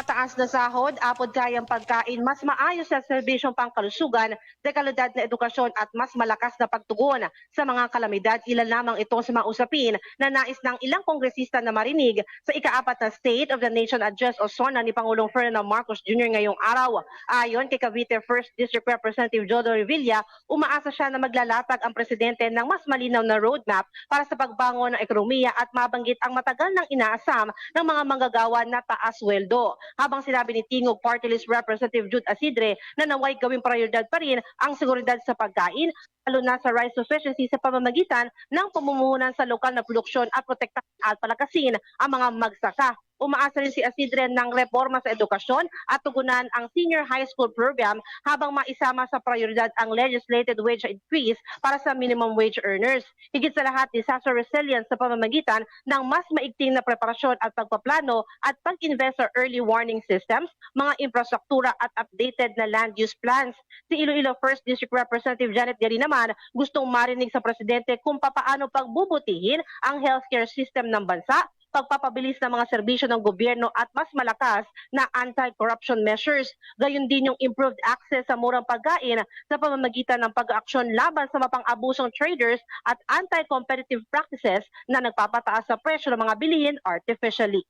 Mataas na sahod, apod kayang pagkain, mas maayos na serbisyong pangkalusugan, dekalidad na edukasyon at mas malakas na pagtugon sa mga kalamidad. Ilan lamang ito sa mga usapin na nais ng ilang kongresista na marinig sa ikaapat na State of the Nation Address o SONA ni Pangulong Ferdinand Marcos Jr. ngayong araw. Ayon kay Cavite 1st District Representative Jodo Revilla, umaasa siya na maglalatag ang presidente ng mas malinaw na roadmap para sa pagbangon ng ekonomiya at mabanggit ang matagal ng inaasam ng mga manggagawa na taas sweldo. Habang sinabi ni Tingog Party List Representative Jude Asidre na naway gawing prioridad pa rin ang seguridad sa pagkain, lalo na sa rice sufficiency sa pamamagitan ng pamumuhunan sa lokal na produksyon at protektahan at palakasin ang mga magsaka. Umaasa rin si Asidre ng reforma sa edukasyon at tugunan ang senior high school program habang maisama sa prioridad ang legislated wage increase para sa minimum wage earners. Higit sa lahat, disaster resilience sa pamamagitan ng mas maigting na preparasyon at pagpaplano at pag-invest sa early warning systems, mga infrastruktura at updated na land use plans. Si Iloilo 1st District Representative Janet Gary naman gustong marinig sa presidente kung papaano pagbubutihin ang healthcare system ng bansa pagpapabilis ng mga serbisyo ng gobyerno at mas malakas na anti-corruption measures. Gayun din yung improved access sa murang pagkain sa pamamagitan ng pag-aaksyon laban sa mapang-abusong traders at anti-competitive practices na nagpapataas sa presyo ng mga bilihin artificially.